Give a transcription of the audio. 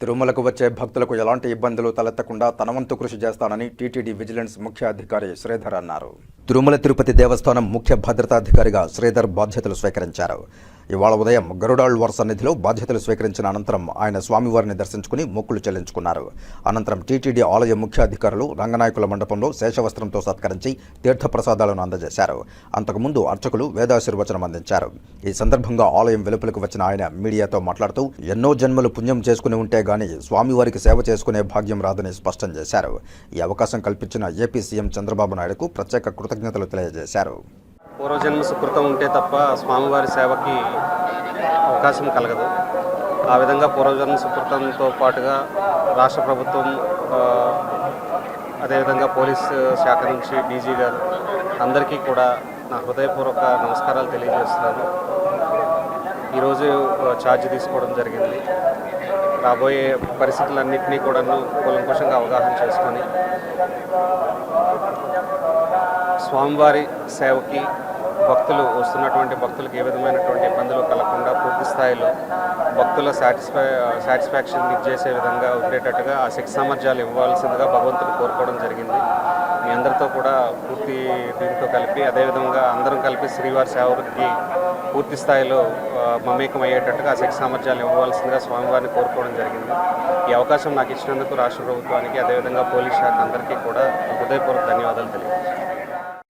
తిరుమలకు వచ్చే భక్తులకు ఎలాంటి ఇబ్బందులు తలెత్తకుండా తన వంతు కృషి చేస్తానని టీటీడీ విజిలెన్స్ ముఖ్య అధికారి శ్రీధర్ అన్నారు. తిరుమల తిరుపతి దేవస్థానం ముఖ్య భద్రతాధికారిగా శ్రీధర్ బాధ్యతలు స్వీకరించారు. ఇవాళ ఉదయం గరుడాళ్వార్ సన్నిధిలో బాధ్యతలు స్వీకరించిన అనంతరం ఆయన స్వామివారిని దర్శించుకుని మొక్కులు చెల్లించుకున్నారు. అనంతరం టీటీడీ ఆలయ ముఖ్య అధికారులు రంగనాయకుల మండపంలో శేషవస్త్రంతో సత్కరించి తీర్థప్రసాదాలను అందజేశారు. అంతకుముందు అర్చకులు వేదాశీర్వచనం అందించారు. ఈ సందర్భంగా ఆలయం వెలుపలకు వచ్చిన ఆయన మీడియాతో మాట్లాడుతూ ఎన్నో జన్మలు పుణ్యం చేసుకుని ఉంటే గాని స్వామివారికి సేవ చేసుకునే భాగ్యం రాదని స్పష్టం చేశారు. ఈ అవకాశం కల్పించిన ఏపీ సీఎం చంద్రబాబు నాయుడుకు ప్రత్యేక కృతజ్ఞతలు తెలియజేశారు. పూర్వజన్మ సుకృతం ఉంటే తప్ప స్వామివారి సేవకి అవకాశం కలగదు. ఆ విధంగా పూర్వజన్మ సుకృతంతో పాటుగా రాష్ట్ర ప్రభుత్వం అదేవిధంగా పోలీస్ శాఖ నుంచి డీజీ గారు అందరికీ కూడా నా హృదయపూర్వక నమస్కారాలు తెలియజేస్తున్నాను. ఈరోజు ఛార్జ్ తీసుకోవడం జరిగింది. రాబోయే పరిస్థితులన్నింటినీ కూడాను కూలంకుషంగా అవగాహన చేసుకొని స్వామివారి సేవకి భక్తులు వస్తున్నటువంటి భక్తులకు ఏ విధమైనటువంటి ఇబ్బందులు కలగకుండా పూర్తి స్థాయిలో భక్తుల సాటిస్ఫై సాటిస్ఫాక్షన్ ఇచ్చేసే విధంగా ఉండేటట్టుగా ఆ శక్తి సామర్థ్యాలు ఇవ్వాల్సిందిగా భగవంతుడు కోరుకోవడం జరిగింది. మీ అందరితో కూడా పూర్తి దీంతో కలిపి అదేవిధంగా అందరం కలిపి శ్రీవారి సేవకి పూర్తి స్థాయిలో మమేకం అయ్యేటట్టుగా ఆ శక్తి సామర్థ్యాలు ఇవ్వవలసిందిగా స్వామివారిని కోరుకోవడం జరిగింది. ఈ అవకాశం నాకు ఇచ్చినందుకు రాష్ట్ర ప్రభుత్వానికి అదేవిధంగా పోలీస్ శాఖ అందరికీ కూడా హృదయపూర్వక ధన్యవాదాలు తెలియజేస్తాను